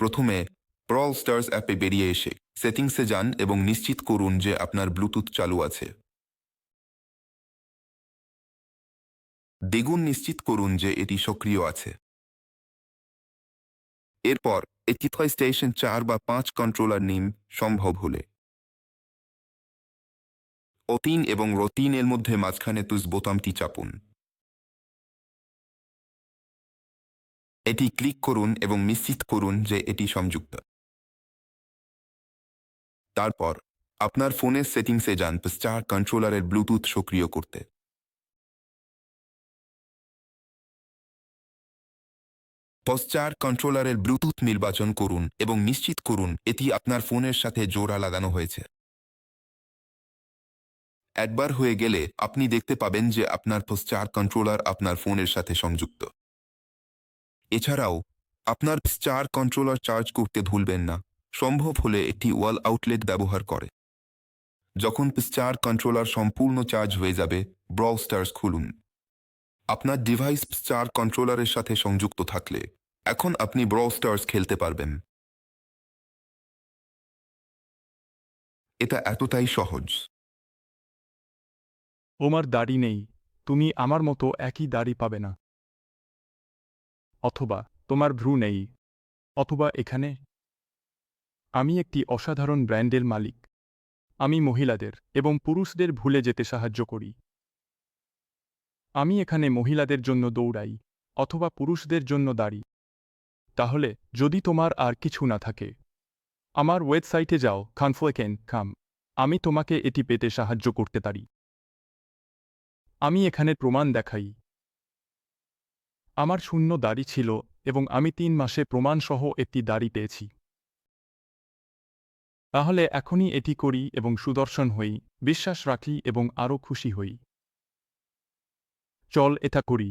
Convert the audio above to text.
প্রথমে প্রল স্টার্স অ্যাপে বেরিয়ে এসে সেটিংসে যান এবং নিশ্চিত করুন যে আপনার ব্লুটুথ চালু আছে। দ্বিগুণ নিশ্চিত করুন যে এটি সক্রিয় আছে। এরপর একটি স্টেশন চার বা পাঁচ কন্ট্রোলার নিন সম্ভব হলে। ও তিন এবং রো তিন এর মধ্যে মাঝখানে তুস বোতামটি চাপুন। এটি ক্লিক করুন এবং নিশ্চিত করুন যে এটি সংযুক্ত। তারপর, আপনার ফোনের সেটিংসে যান স্টার কন্ট্রোলারের ব্লুটুথ সক্রিয় করতে। পশ্চার কন্ট্রোলারের ব্লুটুথ নির্বাচন করুন এবং নিশ্চিত করুন এটি আপনার ফোনের সাথে জোড়া লাগানো হয়েছে। একবার হয়ে গেলে আপনি দেখতে পাবেন যে আপনার পশ্চার কন্ট্রোলার আপনার ফোনের সাথে সংযুক্ত। এছাড়াও, আপনার স্টার কন্ট্রোলার চার্জ করতে ভুলবেন না, সম্ভব হলে একটি ওয়াল আউটলেট ব্যবহার করে। যখন স্টার কন্ট্রোলার সম্পূর্ণ চার্জ হয়ে যাবে ব্রাউ স্টার্স খুলুন। আপনার ডিভাইস স্টার কন্ট্রোলারের সাথে সংযুক্ত থাকলে, এখন আপনি ব্রাউ স্টার্স খেলতে পারবেন। এটা এতটাই সহজ। ওমার দাড়ি নেই, তুমি আমার মতো একই দাড়ি পাবে না। অথবা তোমার ভ্রু নেই, অথবা এখানে। আমি একটি অসাধারণ ব্র্যান্ডের মালিক। আমি মহিলাদের এবং পুরুষদের ভুলে যেতে সাহায্য করি। আমি এখানে মহিলাদের জন্য দৌড়াই, অথবা পুরুষদের জন্য দাঁড়ি। তাহলে, যদি তোমার আর কিছু না থাকে, আমার ওয়েবসাইটে যাও খানফোয়েকেন খাম আমি তোমাকে এটি পেতে সাহায্য করতে পারি। আমি এখানে প্রমাণ দেখাই। আমার শূন্য দাড়ি ছিল এবং আমি তিন মাসে প্রমাণসহ একটি দাড়ি পেয়েছি। তাহলে এখনই এটি করি এবং সুদর্শন হই, বিশ্বাস রাখি এবং আরও খুশি হই। চল, এটা করি।